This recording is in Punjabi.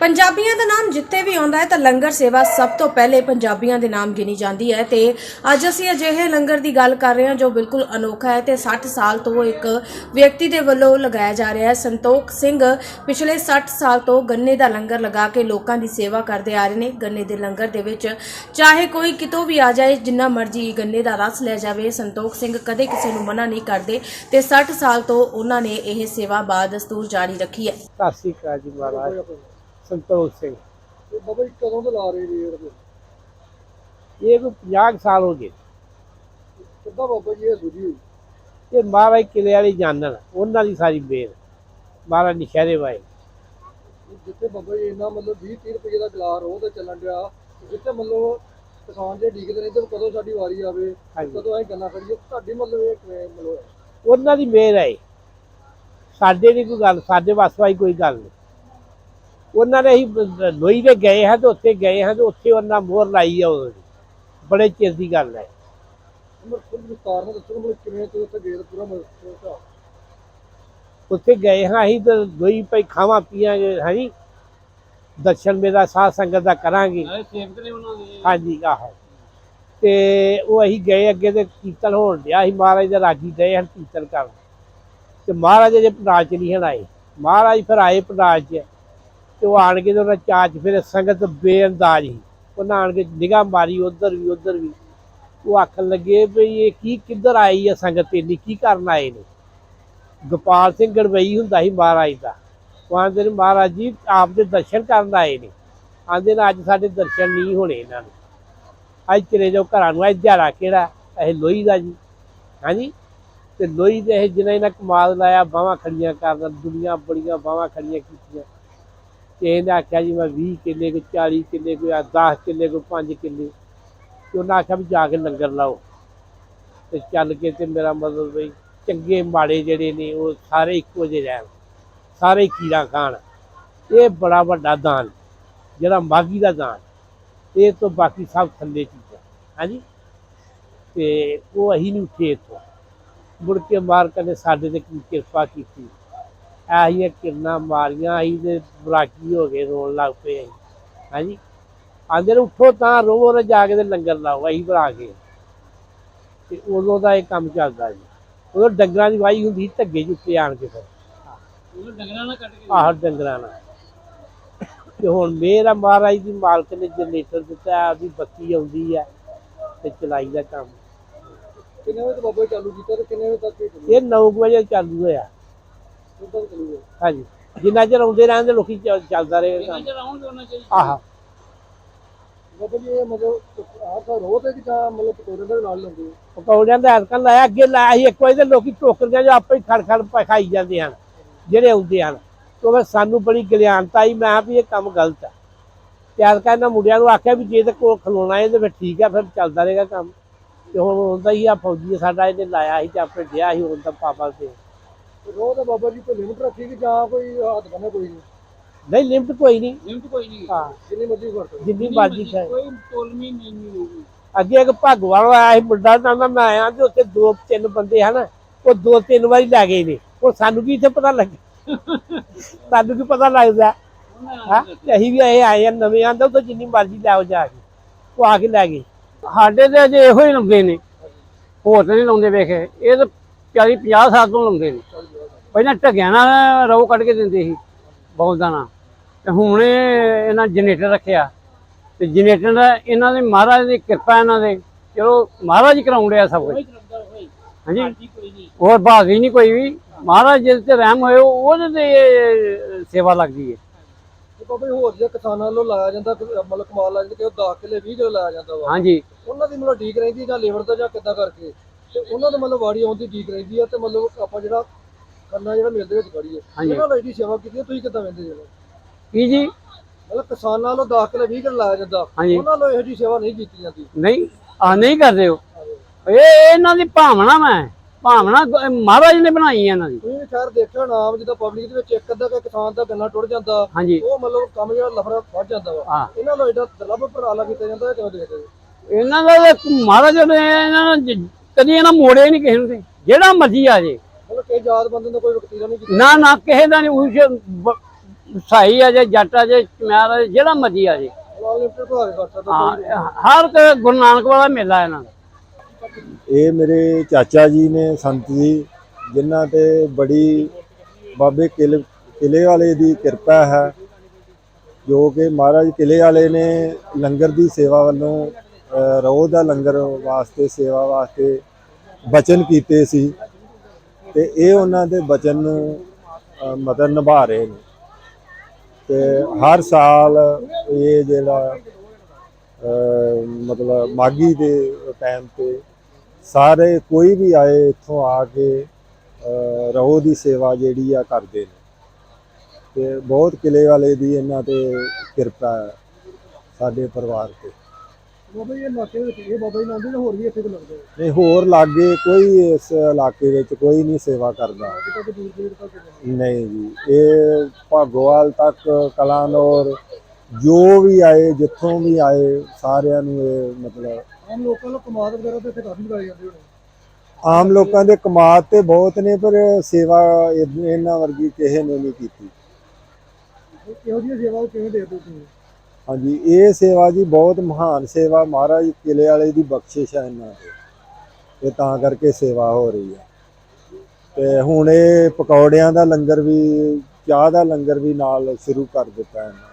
ਪੰਜਾਬੀਆਂ ਦਾ ਨਾਮ ਜਿੱਥੇ ਵੀ ਆਉਂਦਾ ਹੈ ਤਾਂ ਲੰਗਰ ਸੇਵਾ ਸਭ ਤੋਂ ਪਹਿਲੇ ਪੰਜਾਬੀਆਂ ਦੇ ਨਾਮ ਗਿਣੀ ਜਾਂਦੀ ਹੈ ਤੇ ਅੱਜ ਅਸੀਂ ਅਜਿਹੇ ਲੰਗਰ ਦੀ ਗੱਲ ਕਰ ਰਹੇ ਹਾਂ ਜੋ ਬਿਲਕੁਲ ਅਨੋਖਾ ਹੈ ਤੇ 60 ਸਾਲ ਤੋਂ ਇੱਕ ਵਿਅਕਤੀ ਦੇ ਵੱਲੋਂ ਲਗਾਇਆ ਜਾ ਰਿਹਾ ਹੈ। ਸੰਤੋਖ ਸਿੰਘ ਪਿਛਲੇ 60 ਸਾਲ ਤੋਂ ਗੰਨੇ ਦਾ ਲੰਗਰ ਲਗਾ ਕੇ ਲੋਕਾਂ ਦੀ ਸੇਵਾ ਕਰਦੇ ਆ ਰਹੇ ਨੇ। ਗੰਨੇ ਦੇ ਲੰਗਰ ਦੇ ਵਿੱਚ ਚਾਹੇ ਕੋਈ ਕਿਤੋਂ ਵੀ ਆ ਜਾਏ, ਜਿੰਨਾ ਮਰਜ਼ੀ ਗੰਨੇ ਦਾ ਰਸ ਲੈ ਜਾਵੇ, ਸੰਤੋਖ ਸਿੰਘ ਕਦੇ ਕਿਸੇ ਨੂੰ ਮਨਾ ਨਹੀਂ ਕਰਦੇ ਤੇ 60 ਸਾਲ ਤੋਂ ਉਹਨਾਂ ਨੇ ਇਹ ਸੇਵਾ ਬਾਦਸਤੂਰ ਜਾਰੀ ਰੱਖੀ ਹੈ। ਸਤਿ ਸ਼੍ਰੀ ਅਕਾਲ ਜੀ ਮਹਾਰਾਜ। ਸੰਤੋਖ ਸਿੰਘ ਇਹ ਬਾਬਾ ਜੀ ਕਦੋਂ ਤੋਂ ਲਾ ਰਹੇ ਜੀ ਇਹ ਰੇਹੜੀ? ਇਹ ਕੋਈ 50 ਕੁ ਸਾਲ ਹੋ ਗਏ ਕਿੱਦਾਂ ਬਾਬਾ ਜੀ ਇਹ ਸੁਝੀ ਹੋਈ ਇਹ ਮਹਾਰਾਜ ਕਿਲੇ ਵਾਲੀ ਜਾਣਨ ਉਹਨਾਂ ਦੀ ਸਾਰੀ ਬੇਰ ਮਹਾਰਾਜ ਨਿਸ਼ਾਰੇ ਵਾਏ ਜਿੱਥੇ ਬਾਬਾ ਜੀ ਇੰਨਾ ਮਤਲਬ 20 30 ਰੁਪਏ ਦਾ ਗਲਾਸ ਰੋਹ ਤੇ ਚੱਲਣ ਡਿਆ ਜਿੱਥੇ ਮਤਲਬ ਕਿਸਾਨ ਜੇ ਡੀਕਦੇ ਨੇ ਤੇ ਕਦੋਂ ਸਾਡੀ ਵਾਰੀ ਆਵੇ ਹਾਂਜੀ। ਕਦੋਂ ਅਸੀਂ ਗੰਨਾ ਕਰੀਏ ਤੁਹਾਡੀ ਮਤਲਬ ਇਹ ਕਿਵੇਂ ਮਤਲਬ ਹੈ? ਉਹਨਾਂ ਦੀ ਮੇਰ ਹੈ ਸਾਡੇ ਦੀ ਕੋਈ ਗੱਲ ਸਾਡੇ ਵਸਵਾਈ ਕੋਈ ਗੱਲ ਨਹੀਂ ਉਹਨਾਂ ਨੇ ਹੀ ਲੋਈ ਦੇ ਗਏ ਹਾਂ ਤੇ ਉੱਥੇ ਗਏ ਹਾਂ ਤੇ ਉੱਥੇ ਉਹਨਾਂ ਮੋਹਰ ਲਾਈ ਆ ਉਹਦੀ ਬੜੇ ਚਿਰ ਦੀ ਗੱਲ ਹੈ। ਉੱਥੇ ਗਏ ਹਾਂ ਅਸੀਂ ਤੇ ਲੋਈ ਪਈ ਖਾਵਾਂ ਪੀਆਂਗੇ ਹਾਂਜੀ। ਦਰਸ਼ਨ ਮੇਰਾ ਸਾਧ ਸੰਗਤ ਦਾ ਕਰਾਂਗੇ। ਉਹਨਾਂ ਹਾਂਜੀ ਆਹੋ। ਤੇ ਉਹ ਅਸੀਂ ਗਏ ਅੱਗੇ ਤੇ ਕੀਰਤਨ ਹੋਣ ਡਿਆ ਸੀ ਮਹਾਰਾਜ ਦੇ ਰਾਗੀ ਗਏ ਹਨ ਕੀਰਤਨ ਕਰਨ। ਤੇ ਮਹਾਰਾਜ ਦੇ ਪੰਡਾਲ ਚ ਨਹੀਂ ਹਨ ਆਏ। ਮਹਾਰਾਜ ਫਿਰ ਆਏ ਪੰਡਾਲ ਚ। ਤੇ ਉਹ ਆਣ ਕੇ ਤੇ ਉਹਨਾਂ ਚਾਚ ਫਿਰ ਸੰਗਤ ਬੇਅੰਦਾਜ਼ ਸੀ। ਉਹਨਾਂ ਆਣ ਕੇ ਨਿਗਾਹ ਮਾਰੀ, ਉਧਰ ਵੀ ਉਧਰ ਵੀ। ਉਹ ਆਖਣ ਲੱਗੇ ਵੀ ਇਹ ਕੀ, ਕਿੱਧਰ ਆਈ ਹੈ ਸੰਗਤ ਇੰਨੀ? ਕੀ ਕਰਨ ਆਏ ਨੇ? ਗੋਪਾਲ ਸਿੰਘ ਗੜਵਈ ਹੁੰਦਾ ਸੀ ਮਹਾਰਾਜ ਦਾ। ਉਹ ਆਂਦੇ ਨੇ, ਮਹਾਰਾਜ ਜੀ, ਆਪ ਦੇ ਦਰਸ਼ਨ ਕਰਨ ਆਏ ਨੇ। ਆਂਦੇ ਨੇ, ਅੱਜ ਸਾਡੇ ਦਰਸ਼ਨ ਨਹੀਂ ਹੋਣੇ ਇਹਨਾਂ ਨੂੰ ਅੱਜ ਚਲੇ ਜਾਓ ਘਰਾਂ ਨੂੰ, ਅੱਜ ਦਿਹਾੜਾ ਕਿਹੜਾ? ਇਹ ਲੋਹੀ ਦਾ ਜੀ। ਹਾਂਜੀ? ਤੇ ਲੋਹੀ ਦੇ ਇਹ ਜਿਹਨਾਂ ਇਹਨਾਂ ਕਮਾਲ ਲਾਇਆ, ਬਾਹਾਂ ਖੜੀਆਂ ਕਰਨ, ਦੁਨੀਆ ਬੜੀਆਂ ਬਾਹਾਂ ਖੜੀਆਂ ਕੀਤੀਆਂ। ਤੇ ਇਹਨੇ ਆਖਿਆ ਜੀ ਮੈਂ 20 ਕਿੱਲੇ ਕੋ 40 ਕਿੱਲੇ ਕੋ 10 ਕਿੱਲੇ ਕੋ 5 ਕਿੱਲੇ। ਤੇ ਉਹਨਾਂ ਆਖਿਆ ਵੀ ਜਾ ਕੇ ਲੰਗਰ ਲਾਓ। ਤੇ ਚੱਲ ਕੇ ਤੇ ਮੇਰਾ ਮਤਲਬ ਵੀ ਚੰਗੇ ਮਾੜੇ ਜਿਹੜੇ ਨੇ, ਉਹ ਸਾਰੇ ਇੱਕੋ ਜਿਹੇ ਰਹਿਣ। ਸਾਰੇ ਕੀੜਾ ਖਾਣ। ਇਹ ਬੜਾ ਵੱਡਾ ਦਾਨ, ਜਿਹੜਾ ਮਾਗੀ ਦਾ ਦਾਨ। ਇਹ ਤੋਂ ਬਾਕੀ ਸਭ ਥੱਲੇ ਚੀਜ਼ਾਂ। ਹਾਂਜੀ? ਤੇ ਉਹ ਅਸੀਂ ਨਹੀਂ ਉੱਠੇ ਇੱਥੋਂ। ਮੁੜ ਕੇ ਮਾਰਕ ਨੇ ਸਾਡੇ ਤੇ ਕੀ ਕਿਰਪਾ ਕੀਤੀ। ਆਹੀਆਂ ਕਿਰਨਾਂ ਮਾਰੀਆਂ ਅਸੀਂ ਤੇ ਬਰਾਕੀ ਹੋ ਗਏ ਰੋਣ ਲੱਗ ਪਏ ਅਸੀਂ। ਹਾਂਜੀ? ਆਂਦੇ ਨੇ ਉੱਠੋ ਤਾਂ ਰੋਵੋ ਨਾ ਜਾ ਕੇ ਤੇ ਲੰਗਰ ਲਾਓ ਅਸੀਂ ਬਣਾ ਕੇ। ਤੇ ਉਦੋਂ ਦਾ ਇਹ ਕੰਮ ਚੱਲਦਾ ਜੀ। ਉਦੋਂ ਡੰਗਰਾਂ ਦੀ ਵਾਈ ਹੁੰਦੀ ਸੀ ਧੱਗੇ ਜੁੱਤੇ ਆਣ ਕੇ ਫਿਰ। ਉਹ ਡੰਗਰਾਂ ਨਾਲ ਕੱਟ ਕੇ ਆਹ ਡੰਗਰਾਂ ਨਾਲ। ਤੇ ਹੁਣ ਮੇਰਾ ਮਹਾਰਾਜ ਦੀ ਮਾਲਕ ਨੇ ਜਨਰੇਟਰ ਦਿੱਤਾ ਆਪਦੀ ਬੱਤੀ ਆਉਂਦੀ ਹੈ ਤੇ ਚਲਾਈ ਦਾ ਕੰਮ। ਕਿੰਨੇ ਵਜੇ ਤੋਂ ਬਾਬਾ ਚਾਲੂ ਕੀਤਾ ਤੇ ਕਿੰਨੇ ਵਜੇ ਤੱਕ ਇਹ 9 ਵਜੇ ਚਾਲੂ ਹੋਇਆ। ਉਦੋਂ ਚੱਲੂਗਾ ਹਾਂਜੀ। ਜਿੰਨਾ ਚਿਰ ਆਉਂਦੇ ਰਹਿੰਦੇ ਲੋਕੀ ਚੱਲ- ਚੱਲਦਾ ਆਹ। ਇਹ ਮਤਲਬ ਆਹ ਤਾਂ ਰੋਹ ਤੇ ਕਿ ਜਾਂ ਮਤਲਬ ਪਕੌੜੇ ਦੇ ਨਾਲ ਲੈਂਦੇ ਹੋ ਪਕੌੜਿਆਂ ਦਾ ਐਤਕਾਂ ਲਾਇਆ ਅੱਗੇ ਲਾਇਆ ਸੀ ਇੱਕ ਵਜੇ ਤੇ ਲੋਕੀ ਟੋਕਰੀਆਂ ਜੋ ਆਪੇ ਹੀ ਖੜ ਖੜ ਪ- ਖਾਈ ਜਾਂਦੇ ਹਨ ਜਿਹੜੇ ਆਉਂਦੇ ਹਨ। ਤੋਂ ਫਿਰ ਸਾਨੂੰ ਬੜੀ ਗਿਆਨਤਾ ਆਈ ਮੈਂ ਕਿਹਾ ਵੀ ਇਹ ਕੰਮ ਗਲਤ ਹੈ ਤੇ ਐਤਕਾਂ ਇਹਨਾਂ ਮੁੰਡਿਆਂ ਨੂੰ ਆਖਿਆ ਵੀ ਜੇ ਤੇ ਕੋਲ ਖਲੋਣਾ ਹੈ ਤੇ ਫਿਰ ਠੀਕ ਹੈ ਫਿਰ ਚੱਲਦਾ ਰਹੇਗਾ ਕੰਮ। ਤੇ ਹੁਣ ਹੁੰਦਾ ਹੀ ਆ ਫੌਜੀ ਸਾਡਾ ਇਹਨੇ ਲਾਇਆ ਸੀ ਤੇ ਆਪੇ ਡਿਆ ਸੀ ਹੁਣ ਤਾਂ ਪਾਪਾ ਤੇ ਰੋਹ ਦਾ ਬਾਬਾ ਜੀ ਕੋਈ ਲਿਮਟ ਰੱਖੀ ਕਿ ਜਾਂ ਕੋਈ ਹੱਥ ਬੰਨੇ ਕੋਈ ਨਹੀਂ। ਨਹੀਂ ਲਿਮਟ ਕੋਈ ਨਹੀਂ। ਲਿਮਟ ਕੋਈ ਨਹੀਂ। ਹਾਂ। ਜਿੰਨੀ ਮਰਜ਼ੀ ਵਰਤੋ। ਜਿੰਨੀ ਮਰਜ਼ੀ ਖਾਏ ਕੋਈ ਤੋਲਮੀ ਨਹੀਂ ਹੋਊਗੀ। ਅੱਗੇ ਇੱਕ ਭਗਵਾਨ ਆਇਆ ਸੀ ਮੁੰਡਾ ਕਹਿੰਦਾ ਮੈਂ ਆਇਆ ਤੇ ਉੱਥੇ ਦੋ ਤਿੰਨ ਬੰਦੇ ਹਨ ਉਹ ਦੋ ਤਿੰਨ ਵਾਰੀ ਲੈ ਗਏ ਨੇ। ਉਹ ਸਾਨੂੰ ਕੀ ਇੱਥੇ ਪਤਾ ਲੱਗ? ਸਾਨੂੰ ਕੀ ਪਤਾ ਲੱਗਦਾ? ਹਾਂ ਅਸੀਂ ਵੀ ਆਏ ਆਏ ਆ ਨਵੇਂ ਆਂਦਾ ਉਹ ਜਿੰਨੀ ਮਰਜ਼ੀ ਲਿਆਓ ਜਾ ਕੇ। ਉਹ ਆ ਕੇ ਲੈ ਗਏ। ਸਾਡੇ ਤੇ ਅਜੇ ਇਹੋ ਹੀ ਲਾਉਂਦੇ ਨੇ। ਹੋਰ ਤੇ ਨਹੀਂ ਲਾਉਂਦੇ ਵੇਖੇ। ਇਹ ਤਾਂ 40 50 ਸਾਲ ਤੋਂ ਲਾਉਂਦੇ ਨੇ। ਪਹਿਲਾਂ ਢੱਗਿਆਂ ਨਾਲ ਰੋ ਕੱਢ ਕੇ ਦਿੰਦੇ ਸੀ ਬਹੁਤ ਦਾਣਾ ਤੇ ਹੁਣ ਇਹ ਇਹਨਾਂ ਜਨਰੇਟਰ ਰੱਖਿਆ। ਤੇ ਜਨਰੇਟਰ ਦਾ ਇਹਨਾਂ ਦੇ ਮਹਾਰਾਜ ਦੀ ਕਿਰਪਾ ਇਹਨਾਂ ਦੇ। ਚਲੋ ਮਹਾਰਾਜ ਹੀ ਕਰਾਉਣ ਡਿਆ ਸਭ ਕੁਝ ਹਾਂਜੀ। ਹੋਰ ਭਾਗੀ ਨਹੀਂ ਕੋਈ ਵੀ। ਮਹਾਰਾਜ ਜਿਹਦੇ ਤੇ ਰਹਿਮ ਹੋਏ ਉਹ- ਉਹਦੇ ਤੇ ਸੇਵਾ ਲੱਗਦੀ ਹੈ। ਬਾਬਾ ਹੋਰ ਜੇ ਕਿਸਾਨਾਂ ਵੱਲੋਂ ਲਾਇਆ ਜਾਂਦਾ ਮਤਲਬ ਕਮਾਲ ਲਾਇਆ ਜਾਂਦਾ ਕਿ ਉਹ 10 ਕਿੱਲੇ 20 ਕਿੱਲੇ ਲਾਇਆ ਜਾਂਦਾ ਵਾ। ਹਾਂਜੀ। ਉਹਨਾਂ ਦੀ ਮਤਲਬ ਠੀਕ ਰਹਿੰਦੀ ਜਾਂ ਲੇਬਰ ਦਾ ਜਾਂ ਕਿੱਦਾਂ ਕਰਕੇ? ਤੇ ਉਹਨਾਂ ਦਾ ਮਤਲਬ ਵਾੜੀ ਆਉਂਦੀ ਠੀਕ ਰਹਿੰਦੀ ਆ ਤੇ ਮਤਲਬ ਆਪਾਂ ਜਿਹੜਾ ਕਰਨਾ ਜਿਹੜਾ ਮਿਲਦੇ ਵਿੱਚ ਖੜੀ ਹੈ ਹਾਂਜੀ। ਉਹਨਾਂ ਲਈ ਦੀ ਸੇਵਾ ਕੀਤੀ ਤੁਸੀਂ ਕਿੱਦਾਂ ਵੇਂਦੇ ਜੀ ਕੀ ਜੀ? ਮਤਲਬ ਕਿਸਾਨਾਂ ਵੱਲੋਂ 10 ਕਿੱਲੇ 20 ਕਿੱਲੇ ਲਾਇਆ ਜਾਂਦਾ। ਹਾਂਜੀ। ਉਹਨਾਂ ਨੂੰ ਇਹੋ ਜਿਹੀ ਸੇਵਾ ਨਹੀਂ ਕੀਤੀ ਜਾਂਦੀ। ਨਹੀਂ ਆ ਨਹੀਂ ਕਰਦੇ ਹੋ ਇਹ ਇਹਨਾਂ ਦੀ ਭਾਵਨਾ ਮੈਂ ਭਾਵਨਾ ਗ- ਮਹਾਰਾਜ ਨੇ ਬਣਾਈ ਹੈ ਇਹਨਾਂ ਦੀ। ਤੁਸੀਂ ਵੀ ਖੈਰ ਦੇਖਿਆ ਨਾਮ ਜਿੱਦਾਂ ਪਬਲਿਕ ਦੇ ਵਿੱਚ ਇੱਕ ਅੱਧਾ ਕੁ ਕਿਸਾਨ ਦਾ ਗੰਨਾ ਟੁੱਟ ਜਾਂਦਾ। ਹਾਂਜੀ। ਉਹ ਮਤਲਬ ਕੰਮ ਜਿਹੜਾ ਲਫੜਾ ਵੱਧ ਜਾਂਦਾ ਵਾ। ਇਹਨਾਂ ਨੂੰ ਐਡਾ ਦਲਬ ਉਪਰਾਲਾ ਕੀਤਾ ਜਾਂਦਾ ਇਹ ਕਿਵੇਂ ਦੇਖਦੇ ਹੋ? ਇਹਨਾਂ ਦਾ ਤਾਂ ਮਹਾਰਾਜ ਨੇ ਇਹਨਾਂ ਨੂੰ ਜ- ਕਦੀ ਇਹਨਾਂ ਮੋੜਿਆ ਹੀ ਨਹੀਂ ਕਿਸੇ ਨੂੰ ਤੇ। ਜਿਹੜਾ ਮਰਜ਼ੀ ਆ ਜੇ। ਮਤਲਬ ਕਿ ਯਾਦ ਬੰਦੇ ਦਾ ਕੋਈ ਵਕਤੀਰਾ ਨਹੀਂ ਕੀਤਾ। ਨਾ ਨਾ ਕਿਸੇ ਦਾ ਨਹੀਂ ਉਸ ਸਾਈ ਆ ਜੇ ਜੱਟ ਆ ਜੇ ਚਮਿਆਰ ਆ ਜੇ ਜਿਹੜਾ ਮਰਜ਼ੀ ਆ ਜੇ। ਹਾਂ ਹਰ ਤੇ ਗੁਰੂ ਨਾਨਕ ਵਾਲਾ ਮੇਲਾ ਇਹਨਾਂ ਦਾ। ਇਹ ਮੇਰੇ ਚਾਚਾ ਜੀ ਨੇ ਸੰਤ ਜੀ ਜਿਨ੍ਹਾਂ ਤੇ ਬੜੀ ਬਾਬੇ ਕਿਲੇ ਕਿਲੇ ਵਾਲੇ ਦੀ ਕਿਰਪਾ ਹੈ ਜੋ ਕਿ ਮਹਾਰਾਜ ਕਿਲੇ ਵਾਲੇ ਨੇ ਲੰਗਰ ਦੀ ਸੇਵਾ ਵੱਲੋਂ ਅ, ਦਾ ਲੰਗਰ ਵਾਸਤੇ ਸੇਵਾ ਵਾਸਤੇ ਬਚਨ ਕੀਤੇ ਸੀ ਤੇ ਇਹ ਉਹਨਾਂ ਦੇ ਬਚਨ ਨੂੰ ਅ, ਮਤਲਬ ਨਿਭਾ ਰਹੇ ਨੇ। ਤੇ ਹਰ ਸਾਲ ਇਹ ਜਿਹੜਾ ਮਤਲਬ ਮਾਗੀ ਦੇ ਟਾਈਮ ਤੇ ਸਾਰੇ ਕੋਈ ਵੀ ਆਏ ਇੱਥੋਂ ਆ ਕੇ ਅ, ਦੀ ਸੇਵਾ ਜਿਹੜੀ ਆ ਕਰਦੇ ਨੇ। ਤੇ ਬਹੁਤ ਕਿਲੇ ਵਾਲੇ ਦੀ ਇਹਨਾਂ ਤੇ ਕਿਰਪਾ ਹੈ ਸਾਡੇ ਪਰਿਵਾਰ ਤੇ। ਬਾਬਾ ਜੀ ਇਹ ਇਲਾਕੇ ਵਿੱਚ ਇਹ ਬਾਬਾ ਜੀ ਨਾਲ ਆਉਂਦੇ ਨੇ ਹੋਰ ਵੀ ਇੱਥੇ ਕੋ ਲੱਗਦੇ ਆ ਨਹੀਂ ਹੋਰ ਲਾਗੇ ਕੋਈ ਇਸ ਇਲਾਕੇ ਵਿੱਚ ਕੋਈ ਨਹੀਂ ਸੇਵਾ ਕਰਦਾ। ਅੱਜ ਤੱਕ ਦੂਰ ਦੂਰ ਤੱਕ ਜਾਂਦੇ ਨਹੀਂ। ਜੀ ਇਹ ਭਾਗੋਵਾਲ ਤੱਕ ਕਲਾਨੌਰ ਜੋ ਵੀ ਆਏ ਜਿੱਥੋਂ ਵੀ ਆਏ ਸਾਰਿਆਂ ਨੂੰ ਇਹ ਮਤਲਬ ਆਮ ਲੋਕਾਂ ਨੂੰ ਕਮਾਦ ਵਗੈਰਾ ਤੇ ਇੱਥੇ ਕਾਫੀ ਲਗਾਏ ਜਾਂਦੇ ਹੋਣੇ। ਆਮ ਲੋਕਾਂ ਦੇ ਕਮਾਦ ਤੇ ਬਹੁਤ ਨੇ ਪਰ ਸੇਵਾ ਇਹਨਾਂ ਵਰਗੀ ਕਿਸੇ ਨੇ ਨਹੀਂ ਕੀਤੀ। ਇਹ ਇਹੋ ਜਿਹੀ ਸੇਵਾ ਕਿਵੇਂ ਦੇ ਤੁਸੀਂ? ਹਾਂਜੀ, ਇਹ ਸੇਵਾ ਜੀ ਬਹੁਤ ਮਹਾਨ ਸੇਵਾ ਮਹਾਰਾਜ ਕਿਲੇ ਵਾਲੇ ਦੀ ਬਖਸ਼ਿਸ਼ ਹੈ ਇਹਨਾਂ ਤੇ ਇਹ ਤਾਂ ਕਰਕੇ ਸੇਵਾ ਹੋ ਰਹੀ ਹੈ। ਤੇ ਹੁਣ ਇਹ ਪਕੌੜਿਆਂ ਦਾ ਲੰਗਰ ਵੀ, ਚਾਹ ਦਾ ਲੰਗਰ ਵੀ ਨਾਲ ਸ਼ੁਰੂ ਕਰ ਦਿੱਤਾ ਇਹਨਾਂ